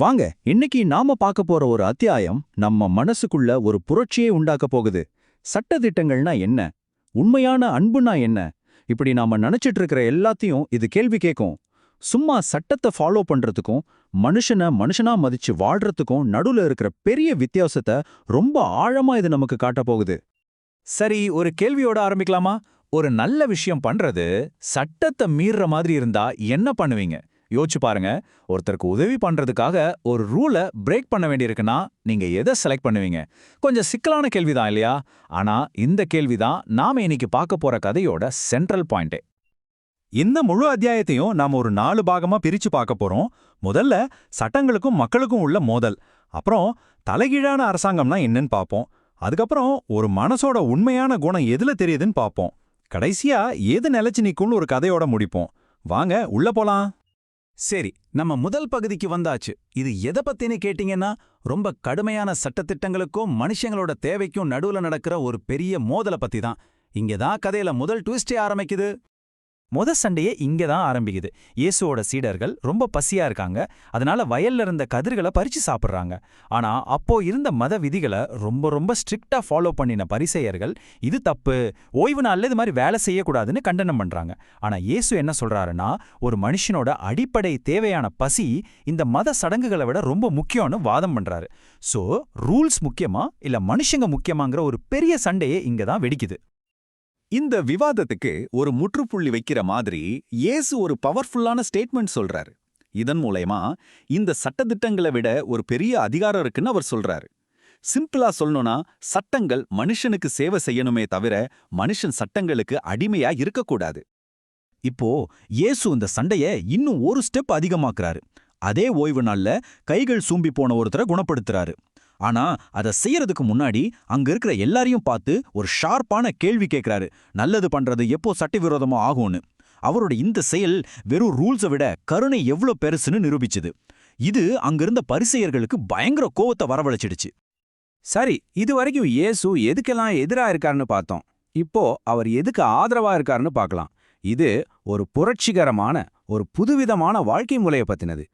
வாங்க இன்னைக்கு நாம பார்க்க போற ஒரு அத்தியாயம் நம்ம மனசுக்குள்ள ஒரு புரட்சியை உண்டாக்க போகுது. சட்டத்திட்டங்கள்னா என்ன? உண்மையான அன்புனா என்ன? இப்படி நாம நினைச்சிட்டு இருக்கிற எல்லாத்தையும் இது கேள்வி கேட்கும் சும்மா சட்டத்தை ஃபாலோ பண்றதுக்கும் மனுஷனை மனுஷனா மதிச்சு வாழ்றதுக்கும் நடுவுல இருக்கிற பெரிய வித்தியாசத்தை ரொம்ப ஆழமா இது நமக்கு காட்ட போகுது. சரி ஒரு கேள்வியோட ஆரம்பிக்கலாமா? ஒரு நல்ல விஷயம் பண்றது சட்டத்தை மீறுற மாதிரி இருந்தா என்ன பண்ணுவீங்க? யோசிச்சு பாருங்க. ஒருத்தருக்கு உதவி பண்றதுக்காக ஒரு ரூலை பிரேக் பண்ண வேண்டியிருக்குன்னா நீங்க எதை செலக்ட் பண்ணுவீங்க? கொஞ்சம் சிக்கலான கேள்விதான் இல்லையா? ஆனா இந்த கேள்விதான் நாம இன்னைக்கு பார்க்க போற கதையோட சென்ட்ரல் பாயிண்டே இந்த முழு அத்தியாயத்தையும் நாம ஒரு நாலு பாகமா பிரிச்சு பார்க்க போறோம். முதல்ல சட்டங்களுக்கும் மக்களுக்கும் உள்ள மோதல். அப்புறம் தலைகீழான அரசாங்கம்னா என்னன்னு பார்ப்போம். அதுக்கப்புறம் ஒரு மனசோட உண்மையான குணம் எதுல தெரியுதுன்னு பார்ப்போம். கடைசியா எது நிலைச்சு நிற்கும்னு ஒரு கதையோட முடிப்போம். வாங்க உள்ள போலாம். சரி நம்ம முதல் பகுதிக்கு வந்தாச்சு. இது எதை பத்தினு கேட்டீங்கன்னா ரொம்ப கடுமையான சட்டத்திட்டங்களுக்கும் மனுஷங்களோட தேவைக்கும் நடுவுல நடக்கிற ஒரு பெரிய மோதலை பத்தி தான் இங்க தான் கதையில முதல் ட்விஸ்டே ஆரம்பிக்குது. மொத சண்டையே இங்க தான் ஆரம்பிக்குது. இயேசுவோட சீடர்கள் ரொம்ப பசியா இருக்காங்க. அதனால வயல்ல இருந்த கதிர்களை பறிச்சு சாப்பிடுறாங்க. ஆனா அப்போ இருந்த மத விதிகளை ரொம்ப ரொம்ப ஸ்ட்ரிக்டா ஃபாலோ பண்ணின பரிசெயர்கள் இது தப்பு. ஓய்வு நாள்ல இது மாதிரி வேலை செய்யக்கூடாதுன்னு கண்டனம் பண்றாங்க. ஆனா இயேசு என்ன சொல்றாருன்னா ஒரு மனுஷனோட அடிப்படை தேவையான பசி இந்த மத சடங்குகளை விட ரொம்ப முக்கியம்னு வாதம் பண்றாரு. சோ ரூல்ஸ் முக்கியமா இல்ல மனுஷங்க முக்கியமாங்கிற ஒரு பெரிய சண்டையே இங்க தான் வெடிக்குது. இந்த விவாதத்துக்கு ஒரு முற்றுப்புள்ளி வைக்கிற மாதிரி இயேசு ஒரு பவர்ஃபுல்லான ஸ்டேட்மெண்ட் சொல்றாரு. இதன் மூலயமா இந்த சட்டத்திட்டங்களை விட ஒரு பெரிய அதிகாரம் இருக்குன்னு அவர் சொல்றாரு. சிம்பிளா சொல்லணும்னா சட்டங்கள் மனுஷனுக்கு சேவை செய்யணுமே தவிர மனுஷன் சட்டங்களுக்கு அடிமையா இருக்கக்கூடாது. இப்போ இயேசு இந்த சண்டைய இன்னும் ஒரு ஸ்டெப் அதிகமாக்குறாரு. அதே ஓய்வு நாள்ல கைகள் சூம்பி போன ஒருத்தரை குணப்படுத்துறாரு. ஆனா அதை செய்யறதுக்கு முன்னாடி அங்க இருக்கிற எல்லாரையும் பார்த்து ஒரு ஷார்ப்பான கேள்வி கேட்கிறாரு நல்லது பண்றது எப்போ சட்டவிரோதமா ஆகும்னு. அவரோட இந்த செயல் வெறும் ரூல்ஸை விட கருணை எவ்வளவு பெருசுன்னு நிரூபிச்சுது. இது அங்கிருந்த பரிசெயர்களுக்கு பயங்கர கோவத்தை வரவழைச்சிடுச்சு. சரி இது வரைக்கும் இயேசு எதுக்கெல்லாம் எதிரா இருக்காருன்னு பார்த்தோம். இப்போ அவர் எதுக்கு ஆதரவா இருக்காருன்னு பார்க்கலாம். இது ஒரு புரட்சிகரமான ஒரு புதுவிதமான வாழ்க்கை முறையை பத்தினது.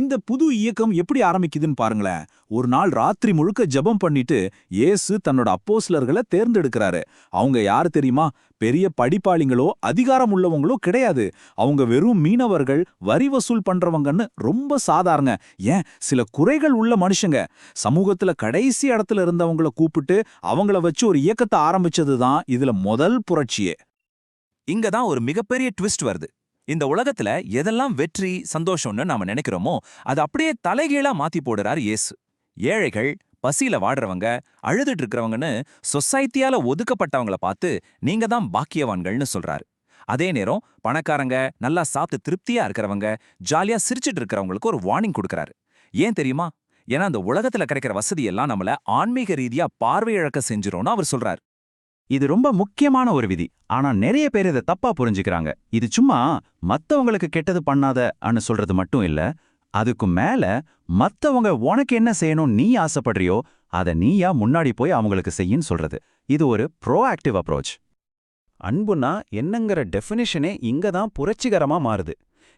இந்த புது இயக்கம் எப்படி ஆரம்பிக்குதுன்னு பாருங்களேன். ஒரு நாள் ராத்திரி முழுக்க ஜெபம் பண்ணிட்டு இயேசு தன்னோட அப்போஸ்லர்களை தேர்ந்தெடுக்கிறாரு. அவங்க யாரு தெரியுமா? பெரிய படிப்பாளிங்களோ அதிகாரம் உள்ளவங்களோ கிடையாது. அவங்க வெறும் மீனவர்கள் வரி வசூல் பண்றவங்கன்னு ரொம்ப சாதாரண ஏன்? சில குறைகள் உள்ள மனுஷங்க. சமூகத்துல கடைசி இடத்துல இருந்தவங்கள கூப்பிட்டு அவங்கள வச்சு ஒரு இயக்கத்தை ஆரம்பிச்சது தான் இதுல முதல் புரட்சியே. இங்க தான் ஒரு மிகப்பெரிய ட்விஸ்ட் வருது. இந்த உலகத்துல எதெல்லாம் வெற்றி சந்தோஷம்னு நாம நினைக்கிறோமோ அது அப்படியே தலைகீழா மாத்தி போடுறார் இயேசு. ஏழைகள் பசியில வாடுறவங்க அழுதுட்டு இருக்கிறவங்கன்னு சொசைட்டியால ஒதுக்கப்பட்டவங்கள பார்த்து நீங்க தான் பாக்கியவான்கள்னு சொல்றாரு. அதே நேரம் பணக்காரங்க நல்லா சாப்பிட்டு திருப்தியா இருக்கிறவங்க ஜாலியா சிரிச்சிட்டு இருக்கிறவங்களுக்கு ஒரு வார்னிங் கொடுக்கறாரு. ஏன் தெரியுமா? ஏன்னா அந்த உலகத்துல கிடைக்கிற வசதியெல்லாம் நம்மள ஆன்மீக ரீதியா பார்வையிழக்க செஞ்சிரும்னு அவர் சொல்றாரு. இது ரொம்ப முக்கியமான ஒரு விதி. ஆனா நிறைய பேர் இதை தப்பா புரிஞ்சுக்கிறாங்க. இது சும்மா மத்தவங்களுக்கு கெட்டது பண்ணாத அனு சொல்றது மட்டும் இல்ல. அதுக்கு மேல மத்தவங்க உனக்கு என்ன செய்யணும் நீ ஆசைப்படுறியோ அதை நீயா முன்னாடி போய் அவங்களுக்கு செய்யின்னு சொல்றது. இது ஒரு ப்ரோஆக்டிவ் அப்ரோச் அன்புனா என்னங்கிற டெஃபினிஷனே இங்க தான் புரட்சிகரமா மாறுது.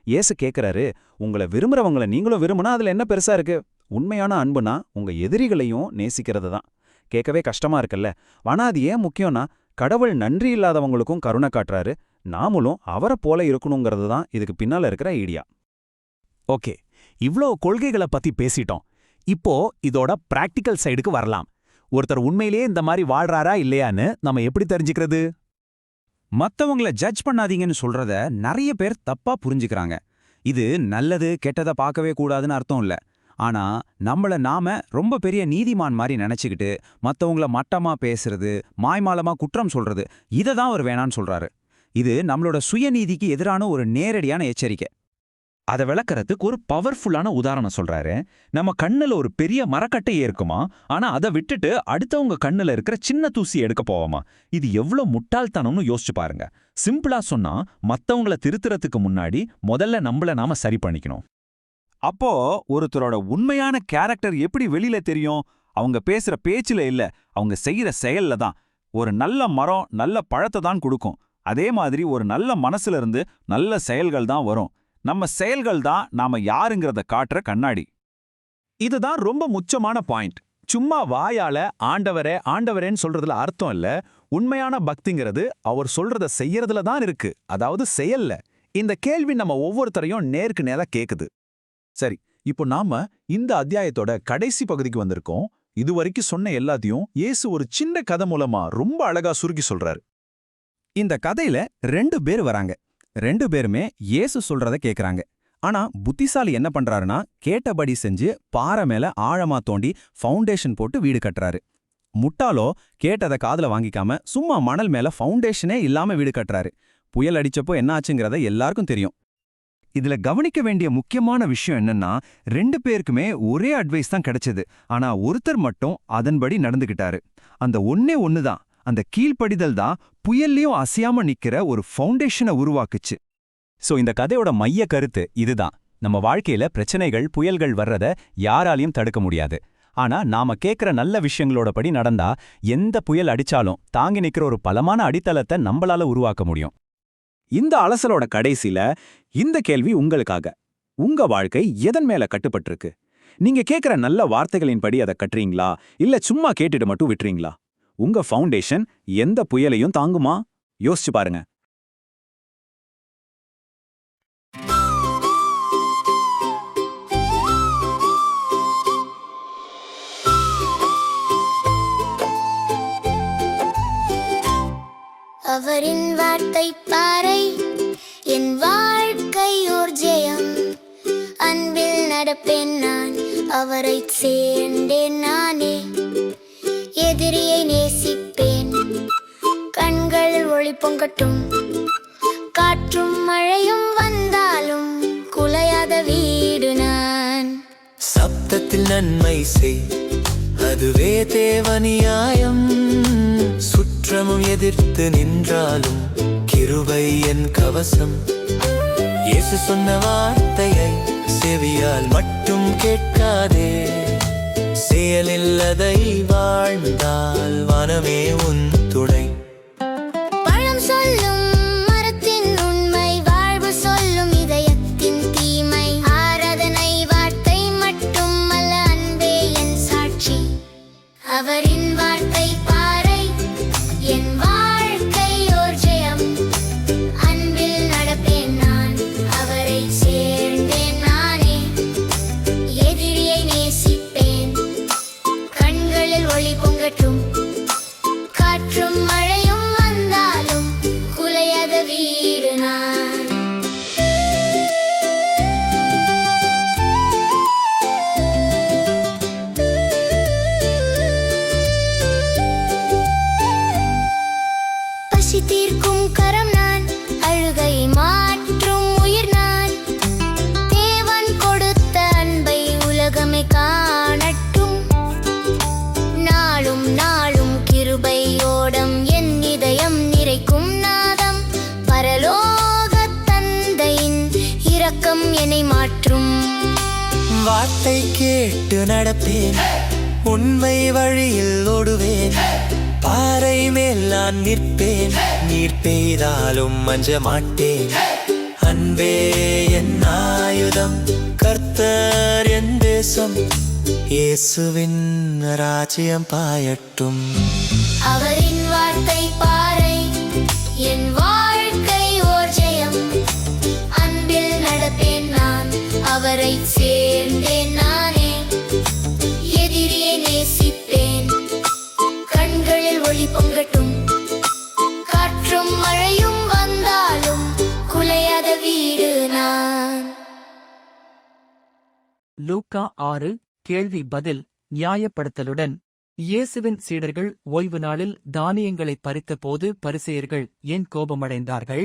ஏசு கேக்குறாரு உங்களை விரும்புறவங்கள நீங்களும் விரும்புனா அதுல என்ன பெருசா இருக்கு? உண்மையான அன்புனா உங்க எதிரிகளையும் நேசிக்கிறது தான் கேட்கவே கஷ்டமா இருக்குல்ல? ஆனா அது ஏன் முக்கியம்னா கடவுள் நன்றி இல்லாதவங்களுக்கும் கருணை காட்டுறாரு. நாமளும் அவரை போல இருக்கணுங்கிறது தான் இதுக்கு பின்னால இருக்கிற ஐடியா. ஓகே இவ்ளோ கொள்கைகளை பத்தி பேசிட்டோம். இப்போ இதோட பிராக்டிக்கல் சைடுக்கு வரலாம். ஒருத்தர் உண்மையிலேயே இந்த மாதிரி வாழ்றாரா இல்லையான்னு நம்ம எப்படி தெரிஞ்சுக்கிறது? மத்தவங்கள ஜட்ஜ் பண்ணாதீங்கன்னு சொல்றத நிறைய பேர் தப்பா புரிஞ்சுக்கிறாங்க. இது நல்லது கெட்டதை பார்க்கவே கூடாதுன்னு அர்த்தம் இல்ல. ஆனா நம்மள நாம ரொம்ப பெரிய நீதிமான் மாதிரி நினைச்சுக்கிட்டு மத்தவங்கள மட்டமா பேசுறது மாய்மாலமா குற்றம் சொல்றது இதை தான் அவர் வேணான்னு சொல்றாரு. இது நம்மளோட சுயநீதிக்கு எதிரான ஒரு நேரடியான எச்சரிக்கை. அதை விளக்கறதுக்கு ஒரு பவர்ஃபுல்லான உதாரணம் சொல்றாரு. நம்ம கண்ணுல ஒரு பெரிய மரக்கட்டையே இருக்குமா ஆனா அதை விட்டுட்டு அடுத்தவங்க கண்ணுல இருக்கிற சின்ன தூசி எடுக்க போவோமா? இது எவ்வளோ முட்டாள்தனம்னு யோசிச்சு பாருங்க. சிம்பிளா சொன்னா மத்தவங்கள திருத்துறதுக்கு முன்னாடி முதல்ல நம்மள நாம சரி பண்ணிக்கணும். அப்போ ஒருத்தரோட உண்மையான கேரக்டர் எப்படி வெளியில தெரியும்? அவங்க பேசுற பேச்சுல இல்ல. அவங்க செய்யற செயல்ல தான். ஒரு நல்ல மரம் நல்ல பழத்தை தான் கொடுக்கும். அதே மாதிரி ஒரு நல்ல மனசுல இருந்து நல்ல செயல்கள் தான் வரும். நம்ம செயல்கள் தான் நாம யாருங்கிறத காட்டுற கண்ணாடி. இதுதான் ரொம்ப முச்சமான பாயிண்ட் சும்மா வாயால ஆண்டவரே ஆண்டவரேன்னு சொல்றதுல அர்த்தம் இல்ல. உண்மையான பக்திங்கிறது அவர் சொல்றத செய்யறதுல தான் இருக்கு. அதாவது செயல்ல. இந்த கேள்வி நம்ம ஒவ்வொருத்தரையும் நேருக்கு நேரா கேக்குது. சரி இப்போ நாம இந்த அத்தியாயத்தோட கடைசி பகுதிக்கு வந்திருக்கோம். இதுவரைக்கும் சொன்ன எல்லாத்தையும் இயேசு ஒரு சின்ன கதை மூலமா ரொம்ப அழகா சுருக்கி சொல்றாரு. இந்த கதையில ரெண்டு பேர் வராங்க. ரெண்டு பேருமே இயேசு சொல்றத கேக்குறாங்க. ஆனா புத்திசாலி என்ன பண்றாருன்னா கேட்டபடி செஞ்சு பாறை மேல ஆழமா தோண்டி ஃபவுண்டேஷன் போட்டு வீடு கட்டுறாரு. முட்டாளோ கேட்டத காதுல வாங்கிக்காம சும்மா மணல் மேல ஃபவுண்டேஷனே இல்லாம வீடு கட்டுறாரு. புயல் அடிச்சப்போ என்ன ஆச்சுங்கிறத எல்லாருக்கும் தெரியும். இதுல கவனிக்க வேண்டிய முக்கியமான விஷயம் என்னன்னா ரெண்டு பேருக்குமே ஒரே அட்வைஸ் தான் கிடைச்சது. ஆனா ஒருத்தர் மட்டும் அதன்படி நடந்துகிட்டாரு. அந்த ஒன்னே ஒண்ணுதான். அந்த கீழ்ப்படிதல் தான் புயல்லையும் அசையாம நிக்கிற ஒரு ஃபவுண்டேஷனை உருவாக்குச்சு. சோ இந்த கதையோட மைய கருத்து இதுதான். நம்ம வாழ்க்கையில பிரச்சனைகள் புயல்கள் வர்றத யாராலையும் தடுக்க முடியாது. ஆனா நாம கேக்குற நல்ல விஷயங்களோட படி நடந்தா எந்த புயல் அடிச்சாலும் தாங்கி நிற்கிற ஒரு பலமான அடித்தளத்தை நம்மளால உருவாக்க முடியும். இந்த அலசலோட கடைசில இந்த கேள்வி உங்களுக்காக. உங்க வாழ்க்கை எதன் மேல கட்டுப்பட்டிருக்கு? நீங்க கேக்குற நல்ல வார்த்தைகளின்படி அதை கட்டுறீங்களா? இல்ல சும்மா கேட்டுட்டு மட்டும் விட்டுறீங்களா? உங்க ஃபவுண்டேஷன் எந்த புயலையும் தாங்குமா? யோசிச்சு பாருங்க. அவரின் வார்த்தை பாறை. என் வாழ்க்கை ஓர் ஜெயம். அன்பில் நடப்பேன் நான் அவரை சேர்ந்தேன் நானே. எதிரியை நேசிப்பேன். கண்கள் ஒளி பொங்கட்டும். காற்றும் மழையும் வந்தாலும் குலையாத வீடு நான். சப்தத்தில் நன்மை செய் அதுவே தேவ நியாயம். சுற்றமும் எதிர்த்து நின்றாலும் கிருபை என் கவசம். இயேசு சொன்ன வார்த்தையை செவியால் மட்டும் கேட்காதே. செயலில் அதை வாழ்ந்தால் வனமே உன் துணை. கிருபையோடம் என் இதயம் நிறைக்கும் நாதம். பரலோக தந்தையின் இரக்கம் என்னை மாற்றும். வார்த்தை கேட்டு நடப்பேன். உண்மை வழியில் ஓடுவேன். பாறை மேல் நான் நிற்பேன். நீர் பெய்தாலும் மஞ்ச மாட்டேன். அன்பே என் ஆயுதம் கர்த்தர் என் தேசம். இயேசுவின் ராஜ்யம் பாயட்டும். அவரின் வார்த்தை பாறை என் வாழ்க்கை ஓர் ஜெயம். அன்பில் நடப்பேன் நான் அவரை சேர்ந்தேன் நானே. எதிரியை நேசிப்பேன். கண்களில் ஒளி பொங்கட்டும். காற்றும் மழையும் வந்தாலும் குலையாத வீடு நான். லூக்கா ஆறு கேள்வி பதில் நியாயப்படுத்தலுடன். இயேசுவின் சீடர்கள் ஓய்வு நாளில் தானியங்களை பறித்தபோது பரிசெயர்கள் ஏன் கோபமடைந்தார்கள்?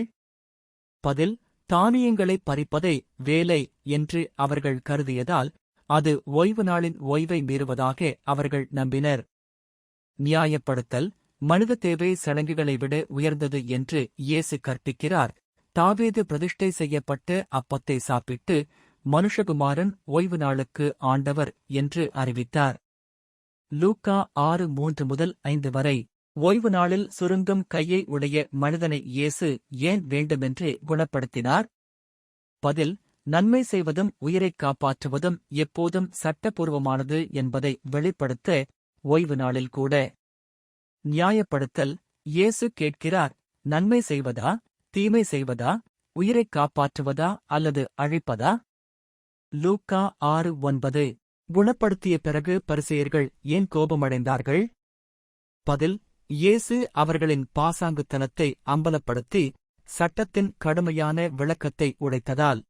பதில் தானியங்களை பறிப்பதை வேலை என்று அவர்கள் கருதியதால் அது ஓய்வு நாளின் ஓய்வை மீறுவதாக அவர்கள் நம்பினர். நியாயப்படுத்தல் மனித தேவை சடங்குகளை விட உயர்ந்தது என்று இயேசு கற்பிக்கிறார். தாவேது பிரதிஷ்டை செய்யப்பட்ட அப்பத்தை சாப்பிட்டு மனுஷகுமாரன் ஓய்வு நாளுக்கு ஆண்டவர் என்று அறிவித்தார். லூக்கா ஆறு மூன்று முதல் ஐந்து வரை. ஓய்வு நாளில் சுருங்கும் கையை உடைய மனிதனை இயேசு ஏன் வேண்டுமென்று குணப்படுத்தினார்? பதில் நன்மை செய்வதும் உயிரைக் காப்பாற்றுவதும் எப்போதும் சட்டபூர்வமானது என்பதை வெளிப்படுத்த ஓய்வு நாளில் கூட. நியாயப்படுத்தல் இயேசு கேட்கிறார் நன்மை செய்வதா தீமை செய்வதா உயிரைக் காப்பாற்றுவதா அல்லது அழிப்பதா? லூக்கா ஆறு ஒன்பது. குணப்படுத்திய பிறகு பரிசெயர்கள் ஏன் கோபமடைந்தார்கள்? பதில் இயேசு அவர்களின் பாசாங்குத்தனத்தை அம்பலப்படுத்தி சட்டத்தின் கடுமையான விளக்கத்தை உடைத்ததால்.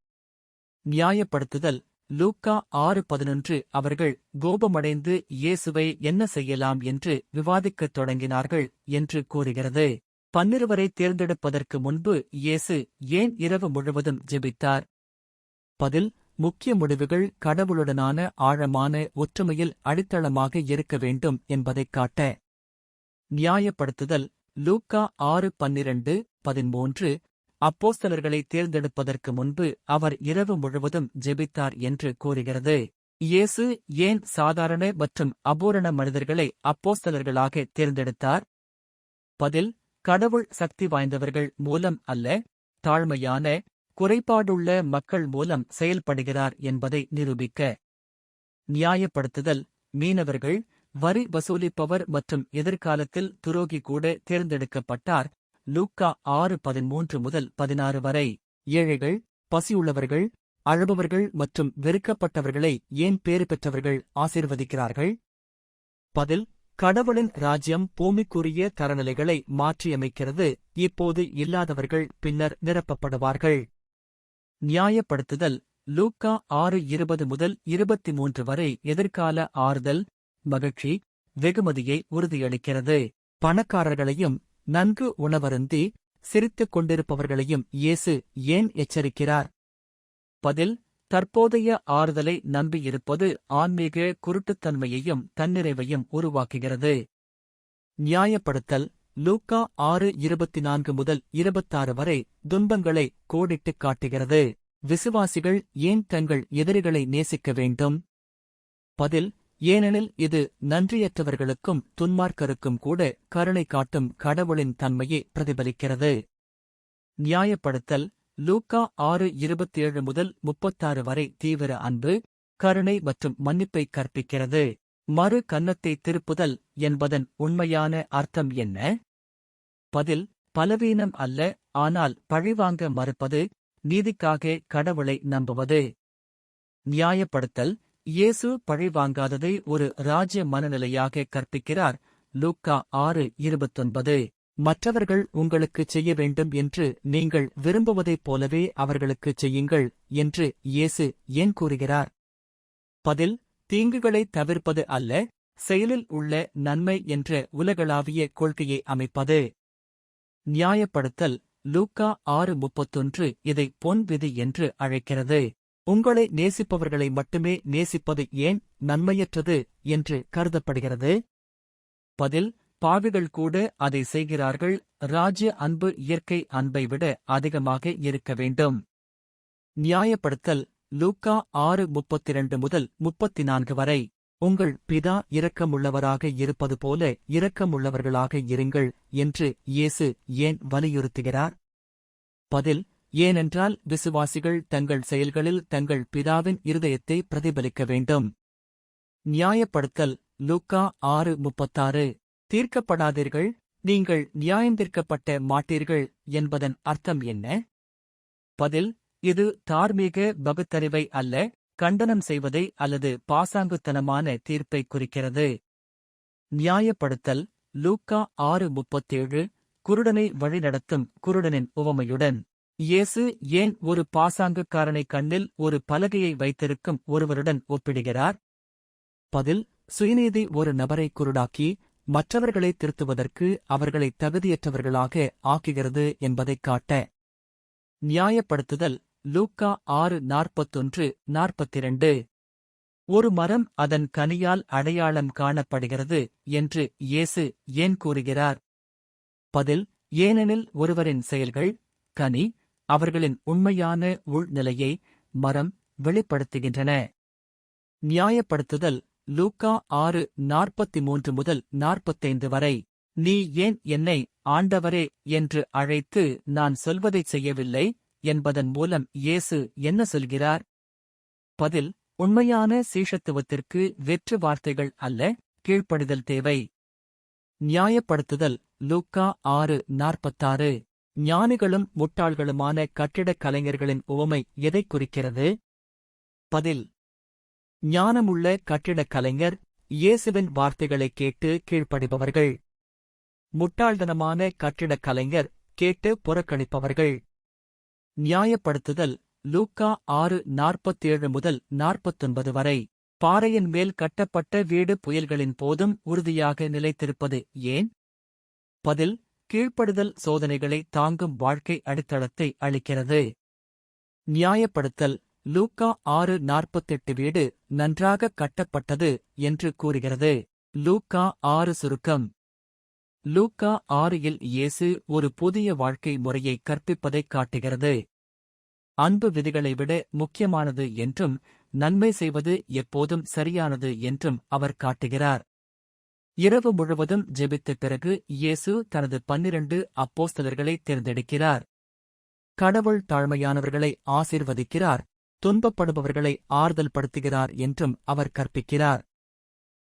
நியாயப்படுத்துதல் லூக்கா ஆறு பதினொன்று அவர்கள் கோபமடைந்து இயேசுவை என்ன செய்யலாம் என்று விவாதிக்கத் தொடங்கினார்கள் என்று கூறுகிறது. பன்னிருவரை தேர்ந்தெடுப்பதற்கு முன்பு இயேசு ஏன் இரவு முழுவதும் ஜெபித்தார்? பதில் முக்கிய முடிவுகள் கடவுளுடனான ஆழமான ஒற்றுமையில் அடித்தளமாக இருக்க வேண்டும் என்பதைக் காட்ட. நியாயப்படுத்துதல் லூக்கா ஆறு பன்னிரண்டு பதிமூன்று அப்போஸ்தலர்களை தேர்ந்தெடுப்பதற்கு முன்பு அவர் இரவு முழுவதும் ஜெபித்தார் என்று கூறுகிறது. இயேசு ஏன் சாதாரண மற்றும் அபூரண மனிதர்களை அப்போஸ்தலர்களாக தேர்ந்தெடுத்தார்? பதில் கடவுள் சக்தி வாய்ந்தவர்கள் மூலம் அல்ல தாழ்மையான குறைபாடுள்ள மக்கள் மூலம் செயல்படுகிறார் என்பதை நிரூபிக்க நியாயப்படுத்துதல். மீனவர்கள் வரி வசூலிப்பவர் மற்றும் எதிர்காலத்தில் துரோகி கூட தேர்ந்தெடுக்கப்பட்டார். லூக்கா ஆறு பதிமூன்று முதல் பதினாறு வரை. ஏழைகள் பசியுள்ளவர்கள் அழுபவர்கள் மற்றும் வெறுக்கப்பட்டவர்களை ஏன் பேறு பெற்றவர்கள் ஆசீர்வதிக்கிறார்கள்? பதில் கடவுளின் ராஜ்யம் பூமிக்குரிய தரநிலைகளை மாற்றியமைக்கிறது. இப்போது இல்லாதவர்கள் பின்னர் நிரப்பப்படுவார்கள். நியாயப்படுத்துதல். லூக்கா ஆறு இருபது முதல் இருபத்தி மூன்று வரை எதிர்கால ஆறுதல் மகிழ்ச்சி வெகுமதியை உறுதியளிக்கிறது. பணக்காரர்களையும் நன்கு உணவருந்தி சிரித்துக் கொண்டிருப்பவர்களையும் இயேசு ஏன் எச்சரிக்கிறார்? பதில் தற்போதைய ஆறுதலை நம்பியிருப்பது ஆன்மீக குருட்டுத்தன்மையையும் தன்னிறைவையும் உருவாக்குகிறது. நியாயப்படுத்தல் லூக்கா ஆறு இருபத்தி நான்கு முதல் இருபத்தாறு வரை துன்பங்களை கோடிட்டுக் காட்டுகிறது. விசுவாசிகள் ஏன் தங்கள் எதிரிகளை நேசிக்க வேண்டும்? பதில் ஏனெனில் இது நன்றியற்றவர்களுக்கும் துன்மார்க்கருக்கும் கூட கருணை காட்டும் கடவுளின் தன்மையை பிரதிபலிக்கிறது. நியாயப்படுத்தல் லூக்கா ஆறு இருபத்தேழு முதல் முப்பத்தாறு வரை தீவிர அன்பு கருணை மற்றும் மன்னிப்பை கற்பிக்கிறது. மறு கன்னத்தை திருப்புதல் என்பதன் உண்மையான அர்த்தம் என்ன? பதில் பலவீனம் அல்ல ஆனால் பழிவாங்க மறுப்பது நீதிக்காக கடவுளை நம்புவது. நியாயப்படுத்தல் இயேசு பழிவாங்காததை ஒரு ராஜ்ய மனநிலையாக கற்பிக்கிறார். லூக்கா ஆறு இருபத்தொன்பது. மற்றவர்கள் உங்களுக்குச் செய்ய வேண்டும் என்று நீங்கள் விரும்புவதைப் போலவே அவர்களுக்குச் செய்யுங்கள் என்று இயேசு ஏன் கூறுகிறார்? பதில் தீங்குகளைத் தவிர்ப்பது அல்ல செயலில் உள்ள நன்மை என்ற உலகளாவிய கொள்கையை அமைப்பது. நியாயப்படுத்தல் லூக்கா ஆறு முப்பத்தொன்று இதை பொன் விதி என்று அழைக்கிறது. உங்களை நேசிப்பவர்களை மட்டுமே நேசிப்பது ஏன் நன்மையற்றது என்று கருதப்படுகிறது? பதில் பாவிகள் கூட அதை செய்கிறார்கள் ராஜ்ய அன்பு இயற்கை அன்பை விட அதிகமாக இருக்க வேண்டும். நியாயப்படுத்தல் லூக்கா ஆறு முப்பத்திரண்டு முதல் முப்பத்தி நான்கு வரை. உங்கள் பிதா இரக்கமுள்ளவராக இருப்பது போல இரக்கமுள்ளவர்களாக இருங்கள் என்று இயேசு ஏன் வலியுறுத்துகிறார்? பதில் ஏனென்றால் விசுவாசிகள் தங்கள் செயல்களில் தங்கள் பிதாவின் இருதயத்தை பிரதிபலிக்க வேண்டும். நியாயப்படுத்தல் லூக்கா ஆறு முப்பத்தாறு. தீர்க்கப்படாதீர்கள் நீங்கள் நியாயந்தீர்க்கப்பட்ட மாட்டீர்கள் என்பதன் அர்த்தம் என்ன? பதில் இது தார்மீக பகுத்தறிவை அல்ல கண்டனம் செய்வதை அல்லது பாசாங்குத்தனமான தீர்ப்பை குறிக்கிறது. நியாயப்படுத்தல் லூக்கா ஆறு முப்பத்தேழு குருடனை வழிநடத்தும் குருடனின் உவமையுடன். இயேசு ஏன் ஒரு பாசாங்குக்காரனை கண்ணில் ஒரு பலகையை வைத்திருக்கும் ஒருவருடன் ஒப்பிடுகிறார்? பதில் சுயநீதி ஒரு நபரை குருடாக்கி மற்றவர்களை திருத்துவதற்கு அவர்களை தகுதியற்றவர்களாக ஆக்குகிறது என்பதைக் காட்ட. நியாயப்படுத்துதல் லூக்கா ஆறு நாற்பத்தொன்று நாற்பத்திரண்டு. ஒரு மரம் அதன் கனியால் அடையாளம் காணப்படுகிறது என்று இயேசு ஏன் கூறுகிறார்? பதில் ஏனெனில் ஒருவரின் செயல்கள் கனி அவர்களின் உண்மையான உள்நிலையை மரம் வெளிப்படுத்துகின்றன. நியாயப்படுத்துதல் லூக்கா ஆறு நாற்பத்தி மூன்று முதல் நாற்பத்தைந்து வரை. நீ ஏன் என்னை ஆண்டவரே என்று அழைத்து நான் சொல்வதைச் செய்யவில்லை? என்பதன் மூலம் இயேசு என்ன சொல்கிறார்? பதில் உண்மையான சீஷத்துவத்திற்கு வெற்று வார்த்தைகள் அல்ல கீழ்ப்படிதல் தேவை. நியாயப்படுத்துதல் லூக்கா ஆறு நாற்பத்தாறு. ஞானிகளும் முட்டாள்களுமான கட்டிடக் கலைஞர்களின் உவமை எதைக் குறிக்கிறது? பதில் ஞானமுள்ள கட்டிடக் கலைஞர் இயேசுவின் வார்த்தைகளைக் கேட்டு கீழ்ப்படிபவர்கள். முட்டாள்தனமான கட்டிடக் கலைஞர் கேட்டு புறக்கணிப்பவர்கள். நியாயப்படுத்துதல் லூக்கா ஆறு நாற்பத்தேழு முதல் நாற்பத்தொன்பது வரை. பாறையின் மேல் கட்டப்பட்ட வீடு புயல்களின் போதும் உறுதியாக நிலைத்திருப்பது ஏன்? பதில் கீழ்ப்படுதல் சோதனைகளை தாங்கும் வாழ்க்கை அடித்தளத்தை அளிக்கிறது. நியாயப்படுத்தல் லூக்கா ஆறு நாற்பத்தெட்டு வீடு நன்றாக கட்டப்பட்டது என்று கூறுகிறது. லூக்கா ஆறு சுருக்கம். லூக்கா ஆறில் இயேசு ஒரு புதிய வாழ்க்கை முறையை கற்பிப்பதைக் காட்டுகிறது. அன்பு விதிகளை விட முக்கியமானது என்றும் நன்மை செய்வது எப்போதும் சரியானது என்றும் அவர் காட்டுகிறார். இரவு முழுவதும் ஜெபித்த பிறகு இயேசு தனது பன்னிரண்டு அப்போஸ்தலர்களை தேர்ந்தெடுக்கிறார். கடவுள் தாழ்மையானவர்களை ஆசீர்வதிக்கிறார் துன்பப்படுபவர்களை ஆறுதல் படுத்துகிறார் என்றும் அவர் கற்பிக்கிறார்.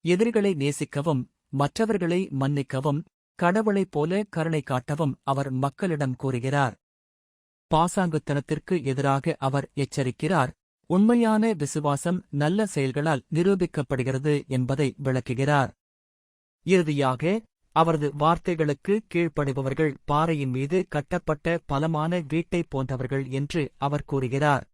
எதிரிகளை நேசிக்கவும் மற்றவர்களை மன்னிக்கவும் கடவுளைப் போல கருணை காட்டவும் அவர் மக்களிடம் கூறுகிறார். பாசாங்குத்தனத்திற்கு எதிராக அவர் எச்சரிக்கிறார். உண்மையான விசுவாசம் நல்ல செயல்களால் நிரூபிக்கப்படுகிறது என்பதை விளக்குகிறார். இறுதியாக அவரது வார்த்தைகளுக்கு கீழ்ப்படிபவர்கள் பாறையின் மீது கட்டப்பட்ட பலமான வீட்டைப் போன்றவர்கள் என்று அவர் கூறுகிறார்.